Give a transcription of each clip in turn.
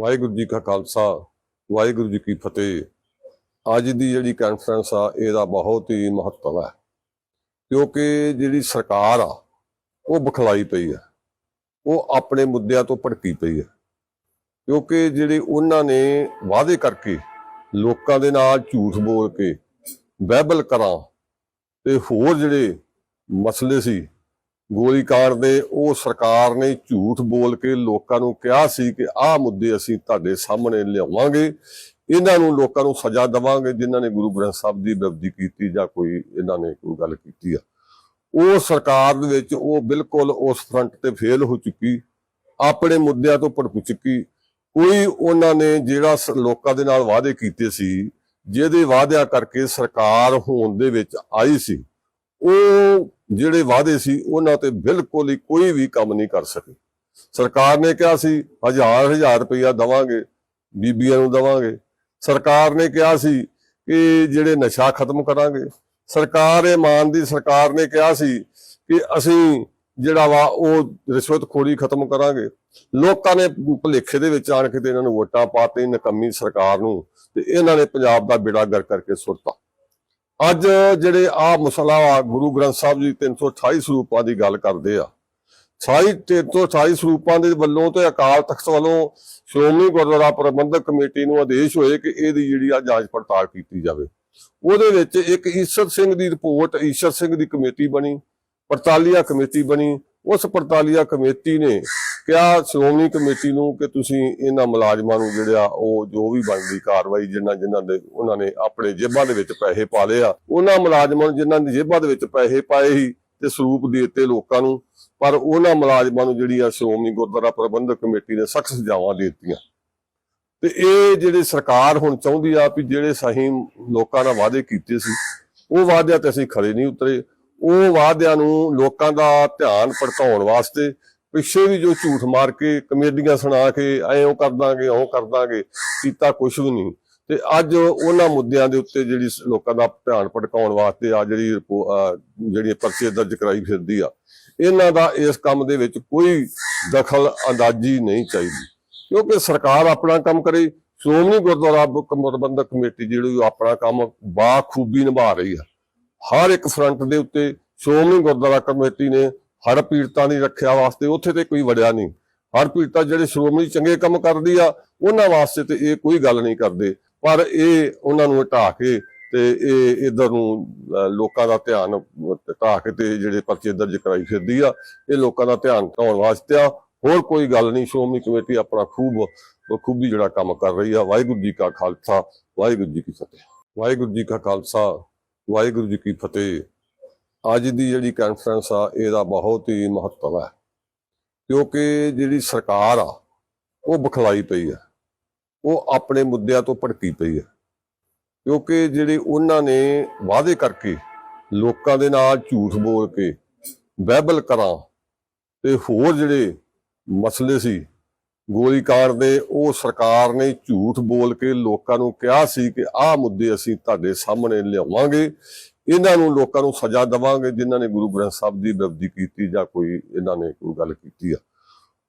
ਵਾਹਿਗੁਰੂ ਜੀ ਕਾ ਖਾਲਸਾ, ਵਾਹਿਗੁਰੂ ਜੀ ਕੀ ਫਤਿਹ। ਅੱਜ ਦੀ ਜਿਹੜੀ ਕਾਨਫਰੰਸ ਆ, ਇਹਦਾ ਬਹੁਤ ਹੀ ਮਹੱਤਵ ਹੈ। ਕਿਉਂਕਿ ਜਿਹੜੀ ਸਰਕਾਰ ਆ, ਉਹ ਬਖਲਾਈ ਪਈ ਆ। ਉਹ ਆਪਣੇ ਮੁੱਦਿਆਂ ਤੋਂ ਭਟਕੀ ਪਈ ਹੈ ਕਿਉਂਕਿ ਜਿਹੜੇ ਉਹਨਾਂ ਨੇ ਵਾਅਦੇ ਕਰਕੇ ਲੋਕਾਂ ਦੇ ਨਾਲ ਝੂਠ ਬੋਲ ਕੇ, ਬਹਿਬਲ ਕਰਾਂ, ਤੇ ਹੋਰ ਜਿਹੜੇ ਮਸਲੇ ਸੀ ਗੋਲੀਕਾਂਡ ਦੇ, ਉਹ ਸਰਕਾਰ ਨੇ ਝੂਠ ਬੋਲ ਕੇ ਲੋਕਾਂ ਨੂੰ ਕਿਹਾ ਸੀ ਕਿ ਆਹ ਮੁੱਦੇ ਅਸੀਂ ਤੁਹਾਡੇ ਸਾਹਮਣੇ ਲਿਆਵਾਂਗੇ। ਇਹਨਾਂ ਨੂੰ ਲੋਕਾਂ ਨੂੰ ਸਜ਼ਾ ਦੇਵਾਂਗੇ, ਜਿਨ੍ਹਾਂ ਨੇ ਗੁਰੂ ਗ੍ਰੰਥ ਸਾਹਿਬ ਦੀ ਬੇਅਦਬੀ ਕੀਤੀ ਜਾਂ ਕੋਈ ਇਹਨਾਂ ਨੇ ਕੋਈ ਗੱਲ ਕੀਤੀ ਆ। ਉਹ ਸਰਕਾਰ ਦੇ ਵਿੱਚ, ਉਹ ਬਿਲਕੁਲ ਉਸ ਫਰੰਟ ਤੇ ਫੇਲ ਹੋ ਚੁੱਕੀ, ਆਪਣੇ ਮੁੱਦਿਆਂ ਤੋਂ ਭੜਕ ਚੁੱਕੀ। ਕੋਈ ਉਹਨਾਂ ਨੇ ਜਿਹੜਾ ਲੋਕਾਂ ਦੇ ਨਾਲ ਵਾਅਦੇ ਕੀਤੇ ਸੀ, ਜਿਹਦੇ ਵਾਅਦਿਆਂ ਕਰਕੇ ਸਰਕਾਰ ਹੋਣ ਦੇ ਵਿੱਚ ਆਈ ਸੀ, ਉਹ ਜਿਹੜੇ ਵਾਅਦੇ ਸੀ, ਉਹਨਾਂ ਤੇ ਬਿਲਕੁਲ ਹੀ ਕੋਈ ਵੀ ਕੰਮ ਨਹੀਂ ਕਰ ਸਕੇ। ਸਰਕਾਰ ਨੇ ਕਿਹਾ ਸੀ, ਹਜ਼ਾਰ ਹਜ਼ਾਰ ਰੁਪਇਆ ਦਵਾਂਗੇ, ਬੀਬੀਆਂ ਨੂੰ ਦਵਾਂਗੇ। ਸਰਕਾਰ ਨੇ ਕਿਹਾ ਸੀ ਕਿ ਜਿਹੜੇ ਨਸ਼ਾ ਖਤਮ ਕਰਾਂਗੇ। ਸਰਕਾਰ ਇਮਾਨ ਦੀ ਸਰਕਾਰ ਨੇ ਕਿਹਾ ਸੀ ਕਿ ਅਸੀਂ ਜਿਹੜਾ ਵਾ, ਉਹ ਰਿਸ਼ਵਤਖੋਰੀ ਖਤਮ ਕਰਾਂਗੇ। ਲੋਕਾਂ ਨੇ ਭੁਲੇਖੇ ਦੇ ਵਿੱਚ ਆਣ ਕੇ ਤੇ ਇਹਨਾਂ ਨੂੰ ਵੋਟਾਂ ਪਾਤੇ ਨਕੰਮੀ ਸਰਕਾਰ ਨੂੰ, ਤੇ ਇਹਨਾਂ ਨੇ ਪੰਜਾਬ ਦਾ ਬੇੜਾ ਗਰ ਕਰਕੇ ਸੁੱਟਤਾ। ਅੱਜ ਜਿਹੜੇ ਆ ਮਸਲਾ ਗੁਰੂ ਗ੍ਰੰਥ ਸਾਹਿਬ ਜੀ 328 ਸਰੂਪਾਂ ਦੀ ਗੱਲ ਕਰਦੇ ਆ। ਸਾਈ 328 ਸਰੂਪਾਂ ਦੇ ਵੱਲੋਂ ਤੇ ਅਕਾਲ ਤਖਤ ਵੱਲੋਂ ਸ਼੍ਰੋਮਣੀ ਗੁਰਦੁਆਰਾ ਪ੍ਰਬੰਧਕ ਕਮੇਟੀ ਨੂੰ ਆਦੇਸ਼ ਹੋਏ ਕਿ ਇਹਦੀ ਜਿਹੜੀ ਆ ਜਾਂਚ ਪੜਤਾਲ ਕੀਤੀ ਜਾਵੇ। ਉਹਦੇ ਵਿੱਚ ਇੱਕ ਈਸ਼ਰ ਸਿੰਘ ਦੀ ਰਿਪੋਰਟ, ਈਸ਼ਰ ਸਿੰਘ ਦੀ ਕਮੇਟੀ ਬਣੀ, ਪੜਤਾਲੀਆ ਕਮੇਟੀ ਬਣੀ। ਉਸ ਪੜਤਾਲੀਆ ਕਮੇਟੀ ਨੇ ਕਿਹਾ ਸ਼੍ਰੋਮਣੀ ਕਮੇਟੀ ਨੂੰ ਕਿ ਤੁਸੀਂ ਇਹਨਾਂ ਮੁਲਾਜ਼ਮਾਂ ਨੂੰ ਜਿਹੜਾ ਉਹ ਜੋ ਵੀ ਬਣਦੀ ਕਾਰਵਾਈ ਜਿਨ੍ਹਾਂ ਜਿਨ੍ਹਾਂ ਦੇ ਉਹਨਾਂ ਨੇ ਆਪਣੇ ਜੇਬਾਂ ਦੇ ਵਿੱਚ ਪੈਸੇ ਪਾ ਲਏ ਆ, ਉਹਨਾਂ ਮੁਲਾਜ਼ਮਾਂ ਨੂੰ ਜਿਨ੍ਹਾਂ ਦੀ ਜੇਬਾਂ ਦੇ ਵਿੱਚ ਪੈਸੇ ਪਾਏ ਸੀ ਤੇ ਸਰੂਪ ਦੇ ਦਿੱਤੇ ਲੋਕਾਂ ਨੂੰ, ਪਰ ਉਹਨਾਂ ਮੁਲਾਜ਼ਮਾਂ ਨੂੰ ਜਿਹੜੀ ਆ ਸ਼੍ਰੋਮਣੀ ਗੁਰਦੁਆਰਾ ਪ੍ਰਬੰਧਕ ਕਮੇਟੀ ਨੇ ਸਖਤ ਸਜ਼ਾਵਾਂ ਦੇ ਦਿੱਤੀਆਂ। ਤੇ ਇਹ ਜਿਹੜੇ ਸਰਕਾਰ ਹੁਣ ਚਾਹੁੰਦੀ ਆ ਵੀ ਜਿਹੜੇ ਸਹੀ ਲੋਕਾਂ ਨਾਲ ਵਾਅਦੇ ਕੀਤੇ ਸੀ, ਉਹ ਵਾਅਦਿਆਂ ਤੇ ਅਸੀਂ ਖੜੇ ਨਹੀਂ ਉਤਰੇ। ਉਹ ਵਾਅਦਿਆਂ ਨੂੰ ਲੋਕਾਂ ਦਾ ਧਿਆਨ ਭਟਕਾਉਣ ਵਾਸਤੇ ਪਿੱਛੇ ਵੀ ਜੋ ਝੂਠ ਮਾਰ ਕੇ ਕਮੇਡੀਆਂ ਸੁਣਾ ਕੇ ਐਂ ਕਰ ਦਾਂਗੇ, ਉਹ ਕਰ ਦਾਂਗੇ, ਕੀਤਾ ਕੁਝ ਵੀ ਨਹੀਂ। ਤੇ ਅੱਜ ਉਹਨਾਂ ਮੁੱਦਿਆਂ ਦੇ ਉੱਤੇ ਜਿਹੜੀ ਲੋਕਾਂ ਦਾ ਧਿਆਨ ਭਟਕਾਉਣ ਵਾਸਤੇ ਆ ਜਿਹੜੀ ਜਿਹੜੀ ਪਰਚੇ ਦਰਜ ਕਰਾਈ ਫਿਰਦੀ ਆ, ਇਹਨਾਂ ਦਾ ਇਸ ਕੰਮ ਦੇ ਵਿੱਚ ਕੋਈ ਦਖਲ ਅੰਦਾਜ਼ੀ ਨਹੀਂ ਚਾਹੀਦੀ। ਕਿਉਂਕਿ ਸਰਕਾਰ ਆਪਣਾ ਕੰਮ ਕਰੇ, ਸ਼੍ਰੋਮਣੀ ਗੁਰਦੁਆਰਾ ਪ੍ਰਬੰਧਕ ਕਮੇਟੀ ਜਿਹੜੀ ਉਹ ਆਪਣਾ ਕੰਮ ਬਾਖੂਬੀ ਨਿਭਾ ਰਹੀ ਆ। ਹਰ ਇੱਕ ਫਰੰਟ ਦੇ ਉੱਤੇ ਸ਼੍ਰੋਮਣੀ ਗੁਰਦੁਆਰਾ ਕਮੇਟੀ ਨੇ ਹੜ ਪੀੜਤਾਂ ਦੀ ਰੱਖਿਆ ਵਾਸਤੇ ਉੱਥੇ ਤੇ ਕੋਈ ਵੜਿਆ ਨਹੀਂ। ਹੜ ਪੀੜਤਾ ਜਿਹੜੇ ਸ਼੍ਰੋਮਣੀ ਚੰਗੇ ਕੰਮ ਕਰਦੀ ਆ, ਉਹਨਾਂ ਵਾਸਤੇ ਤੇ ਇਹ ਕੋਈ ਗੱਲ ਨਹੀਂ ਕਰਦੇ। ਪਰ ਇਹ ਉਹਨਾਂ ਨੂੰ ਹਟਾ ਕੇ ਤੇ ਇਹ ਇਧਰ ਨੂੰ ਲੋਕਾਂ ਦਾ ਧਿਆਨ ਹਟਾ ਕੇ ਤੇ ਜਿਹੜੇ ਪਰਚੇ ਦਰਜ ਕਰਾਈ ਫਿਰਦੀ ਆ, ਇਹ ਲੋਕਾਂ ਦਾ ਧਿਆਨ ਹਟਾਉਣ ਵਾਸਤੇ ਆ। ਹੋਰ ਕੋਈ ਗੱਲ ਨਹੀਂ, ਸ਼੍ਰੋਮਣੀ ਕਮੇਟੀ ਆਪਣਾ ਖੂਬ, ਖੂਬੀ ਜਿਹੜਾ ਕੰਮ ਕਰ ਰਹੀ ਆ। ਵਾਹਿਗੁਰੂ ਜੀ ਕਾ ਖਾਲਸਾ, ਵਾਹਿਗੁਰੂ ਜੀ ਕੀ ਫਤਿਹ। ਵਾਹਿਗੁਰੂ ਜੀ ਕਾ ਖਾਲਸਾ, ਵਾਹਿਗੁਰੂ ਜੀ ਕੀ ਫਤਿਹ। ਅੱਜ ਦੀ ਜਿਹੜੀ ਕਾਨਫਰੰਸ ਆ, ਇਹਦਾ ਬਹੁਤ ਹੀ ਮਹੱਤਵ ਹੈ। ਕਿਉਂਕਿ ਜਿਹੜੀ ਸਰਕਾਰ ਆ, ਉਹ ਬਖਲਾਈ ਪਈ ਆ ਉਹ ਆਪਣੇ ਮੁੱਦਿਆਂ ਤੋਂ ਭਟਕੀ ਪਈ ਹੈ। ਕਿਉਂਕਿ ਜਿਹੜੇ ਉਹਨਾਂ ਨੇ ਵਾਅਦੇ ਕਰਕੇ ਲੋਕਾਂ ਦੇ ਨਾਲ ਝੂਠ ਬੋਲ ਕੇ ਬਹਿਬਲ ਕਰਾਂ ਤੇ ਹੋਰ ਜਿਹੜੇ ਮਸਲੇ ਸੀ ਗੋਲੀਕਾਂਡ ਦੇ, ਉਹ ਸਰਕਾਰ ਨੇ ਝੂਠ ਬੋਲ ਕੇ ਲੋਕਾਂ ਨੂੰ ਕਿਹਾ ਸੀ ਕਿ ਆਹ ਮੁੱਦੇ ਅਸੀਂ ਤੁਹਾਡੇ ਸਾਹਮਣੇ ਲਿਆਵਾਂਗੇ। ਇਹਨਾਂ ਨੂੰ ਲੋਕਾਂ ਨੂੰ ਸਜ਼ਾ ਦੇਵਾਂਗੇ ਜਿਨ੍ਹਾਂ ਨੇ ਗੁਰੂ ਗ੍ਰੰਥ ਸਾਹਿਬ ਦੀ ਬੇਅਦਬੀ ਕੀਤੀ ਜਾਂ ਕੋਈ ਇਹਨਾਂ ਨੇ ਕੋਈ ਗੱਲ ਕੀਤੀ ਆ।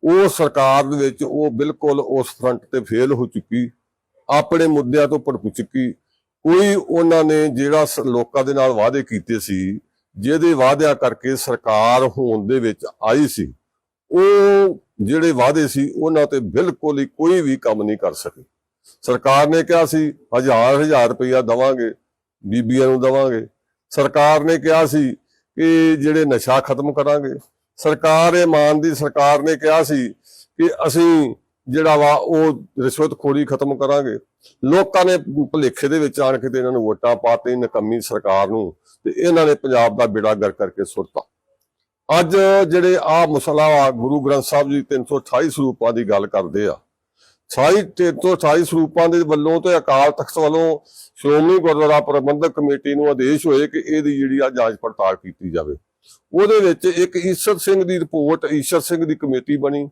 ਉਹ ਸਰਕਾਰ ਦੇ ਵਿੱਚ ਉਹ ਬਿਲਕੁਲ ਉਸ ਫਰੰਟ ਤੇ ਫੇਲ ਹੋ ਚੁੱਕੀ, ਆਪਣੇ ਮੁੱਦਿਆਂ ਤੋਂ ਭੜਕ ਚੁੱਕੀ। ਕੋਈ ਉਹਨਾਂ ਨੇ ਜਿਹੜਾ ਲੋਕਾਂ ਦੇ ਨਾਲ ਵਾਅਦੇ ਕੀਤੇ ਸੀ, ਜਿਹਦੇ ਵਾਅਦਿਆਂ ਕਰਕੇ ਸਰਕਾਰ ਹੋਣ ਦੇ ਵਿੱਚ ਆਈ ਸੀ, ਉਹ ਜਿਹੜੇ ਵਾਅਦੇ ਸੀ ਉਹਨਾਂ ਤੇ ਬਿਲਕੁਲ ਹੀ ਕੋਈ ਵੀ ਕੰਮ ਨਹੀਂ ਕਰ ਸਕੇ। ਸਰਕਾਰ ਨੇ ਕਿਹਾ ਸੀ ਹਜ਼ਾਰ ਹਜ਼ਾਰ ਰੁਪਇਆ ਦਵਾਂਗੇ, ਬੀਬੀਆਂ ਨੂੰ ਦਵਾਂਗੇ ਸਰਕਾਰ ਨੇ ਕਿਹਾ ਸੀ ਕਿ ਜਿਹੜੇ ਨਸ਼ਾ ਖਤਮ ਕਰਾਂਗੇ। ਸਰਕਾਰ ਇਮਾਨ ਦੀ ਸਰਕਾਰ ਨੇ ਕਿਹਾ ਸੀ ਕਿ ਅਸੀਂ ਜਿਹੜਾ ਵਾ ਉਹ ਰਿਸ਼ਵਤਖੋਰੀ ਖਤਮ ਕਰਾਂਗੇ। ਲੋਕਾਂ ਨੇ ਭੁਲੇਖੇ ਦੇ ਵਿੱਚ ਆਣ ਕੇ ਤੇ ਇਹਨਾਂ ਨੂੰ ਵੋਟਾਂ ਪਾਤੇ ਨਕਮੀ ਸਰਕਾਰ ਨੂੰ ਤੇ ਇਹਨਾਂ ਨੇ ਪੰਜਾਬ ਦਾ ਬੇੜਾ ਗਰ ਕਰਕੇ ਸੁੱਟਤਾ। ਅੱਜ ਜਿਹੜੇ ਆ ਮਸਲਾ ਆ ਗੁਰੂ ਗ੍ਰੰਥ ਸਾਹਿਬ ਜੀ 328 ਸਰੂਪਾਂ ਦੀ ਗੱਲ ਕਰਦੇ ਆ। ਸਾਈ 328 ਸਰੂਪਾਂ ਦੇ ਵੱਲੋਂ ਤੇ ਅਕਾਲ ਤਖਤ ਵੱਲੋਂ ਸ਼੍ਰੋਮਣੀ ਗੁਰਦੁਆਰਾ ਪ੍ਰਬੰਧਕ ਕਮੇਟੀ ਨੂੰ ਆਦੇਸ਼ ਹੋਏ ਕਿ ਇਹਦੀ ਜਿਹੜੀ ਆ ਜਾਂਚ ਪੜਤਾਲ ਕੀਤੀ ਜਾਵੇ। ਉਹਦੇ ਵਿੱਚ ਇੱਕ ਈਸ਼ਰ ਸਿੰਘ ਦੀ ਰਿਪੋਰਟ, ਈਸ਼ਰ ਸਿੰਘ ਦੀ ਕਮੇਟੀ ਬਣੀ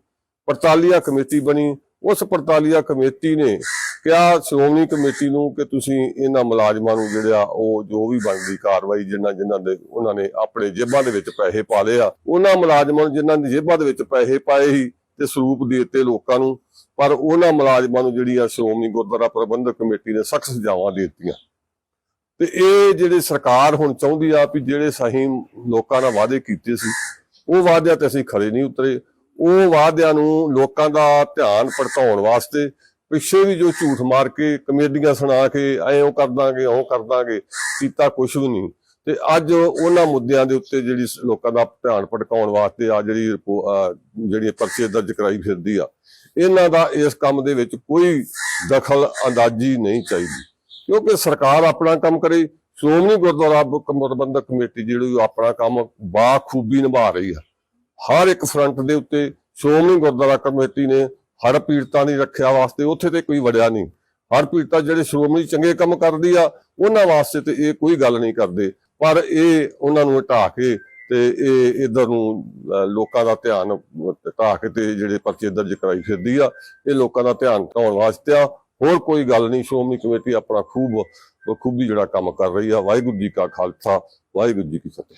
ਪੜਤਾਲੀਆ ਕਮੇਟੀ ਬਣੀ। ਉਸ ਪੜਤਾਲੀਆ ਕਮੇਟੀ ਨੇ ਕਿਹਾ ਸ਼੍ਰੋਮਣੀ ਕਮੇਟੀ ਨੂੰ ਕਿ ਤੁਸੀਂ ਇਹਨਾਂ ਮੁਲਾਜ਼ਮਾਂ ਨੂੰ ਜਿਹੜਾ ਉਹ ਜੋ ਵੀ ਬਣਦੀ ਕਾਰਵਾਈ ਜਿਨ੍ਹਾਂ ਜਿਨ੍ਹਾਂ ਦੇ ਉਹਨਾਂ ਨੇ ਆਪਣੇ ਜੇਬਾਂ ਦੇ ਵਿੱਚ ਪੈਸੇ ਪਾ ਲਏ ਆ, ਉਹਨਾਂ ਮੁਲਾਜ਼ਮਾਂ ਨੂੰ ਜਿਨ੍ਹਾਂ ਦੀ ਜੇਬਾਂ ਦੇ ਵਿੱਚ ਪੈਸੇ ਪਾਏ ਸੀ ਤੇ ਸਰੂਪ ਦੇ ਦਿੱਤੇ ਲੋਕਾਂ ਨੂੰ। ਪਰ ਉਹਨਾਂ ਮੁਲਾਜ਼ਮਾਂ ਨੂੰ ਜਿਹੜੀ ਆ ਸ਼੍ਰੋਮਣੀ ਗੁਰਦੁਆਰਾ ਪ੍ਰਬੰਧਕ ਕਮੇਟੀ ਨੇ ਸਖਤ ਸਜ਼ਾਵਾਂ ਦੇ ਦਿੱਤੀਆਂ। ਤੇ ਇਹ ਜਿਹੜੇ ਸਰਕਾਰ ਹੁਣ ਚਾਹੁੰਦੀ ਆ ਵੀ ਜਿਹੜੇ ਸਹੀ ਲੋਕਾਂ ਨਾਲ ਵਾਅਦੇ ਕੀਤੇ ਸੀ, ਉਹ ਵਾਅਦਿਆਂ ਤੇ ਅਸੀਂ ਖਰੇ ਨਹੀਂ ਉਤਰੇ। ਉਹ ਵਾਅਦਿਆਂ ਨੂੰ ਲੋਕਾਂ ਦਾ ਧਿਆਨ ਭਟਕਾਉਣ ਵਾਸਤੇ ਪਿੱਛੇ ਵੀ ਜੋ ਝੂਠ ਮਾਰ ਕੇ ਕਮੇਡੀਆਂ ਸੁਣਾ ਕੇ ਐਂ ਕਰ ਦਾਂਗੇ, ਉਹ ਕਰ ਦਾਂਗੇ, ਕੀਤਾ ਕੁਝ ਵੀ ਨਹੀਂ। ਤੇ ਅੱਜ ਉਹਨਾਂ ਮੁੱਦਿਆਂ ਦੇ ਉੱਤੇ ਜਿਹੜੀ ਲੋਕਾਂ ਦਾ ਧਿਆਨ ਭਟਕਾਉਣ ਵਾਸਤੇ ਆ ਜਿਹੜੀ ਰਿਪੋ- ਜਿਹੜੀ ਪਰਚੇ ਦਰਜ ਕਰਾਈ ਫਿਰਦੀ ਆ ਇਹਨਾਂ ਦਾ ਇਸ ਕੰਮ ਦੇ ਵਿੱਚ ਕੋਈ ਦਖਲ ਅੰਦਾਜ਼ੀ ਨਹੀਂ ਚਾਹੀਦੀ। ਕਿਉਂਕਿ ਸਰਕਾਰ ਆਪਣਾ ਕੰਮ ਕਰੇ, ਸ਼੍ਰੋਮਣੀ ਗੁਰਦੁਆਰਾ ਪ੍ਰਬੰਧਕ ਕਮੇਟੀ ਜਿਹੜੀ ਆਪਣਾ ਕੰਮ ਬਾਖੂਬੀ ਨਿਭਾ ਰਹੀ ਆ ਹਰ ਇੱਕ ਫਰੰਟ ਦੇ ਉੱਤੇ ਸ਼੍ਰੋਮਣੀ ਗੁਰਦੁਆਰਾ ਕਮੇਟੀ ਨੇ ਹਰ ਪੀੜਤਾਂ ਦੀ ਰੱਖਿਆ ਵਾਸਤੇ ਉੱਥੇ ਤੇ ਕੋਈ ਵੜਿਆ ਨਹੀਂ। ਹਰ ਪੀੜਤਾ ਜਿਹੜੇ ਸ਼੍ਰੋਮਣੀ ਚੰਗੇ ਕੰਮ ਕਰਦੀ ਆ, ਉਹਨਾਂ ਵਾਸਤੇ ਤੇ ਇਹ ਕੋਈ ਗੱਲ ਨਹੀਂ ਕਰਦੇ। ਪਰ ਇਹ ਉਹਨਾਂ ਨੂੰ ਹਟਾ ਕੇ ਤੇ ਇਹ ਇਧਰ ਨੂੰ ਅਹ, ਲੋਕਾਂ ਦਾ ਧਿਆਨ ਹਟਾ ਕੇ ਤੇ ਜਿਹੜੇ ਪਰਚੇ ਦਰਜ ਕਰਾਈ ਫਿਰਦੀ ਆ ਇਹ ਲੋਕਾਂ ਦਾ ਧਿਆਨ ਹਟਾਉਣ ਵਾਸਤੇ ਆ। ਹੋਰ ਕੋਈ ਗੱਲ ਨਹੀਂ ਸ਼੍ਰੋਮਣੀ ਕਮੇਟੀ ਆਪਣਾ ਖੂਬ ਖੂਬੀ ਜਿਹੜਾ ਕੰਮ ਕਰ ਰਹੀ ਆ। ਵਾਹਿਗੁਰੂ ਜੀ ਕਾ ਖਾਲਸਾ ਵਾਹਿਗੁਰੂ ਜੀ ਕੀ ਫਤਿਹ।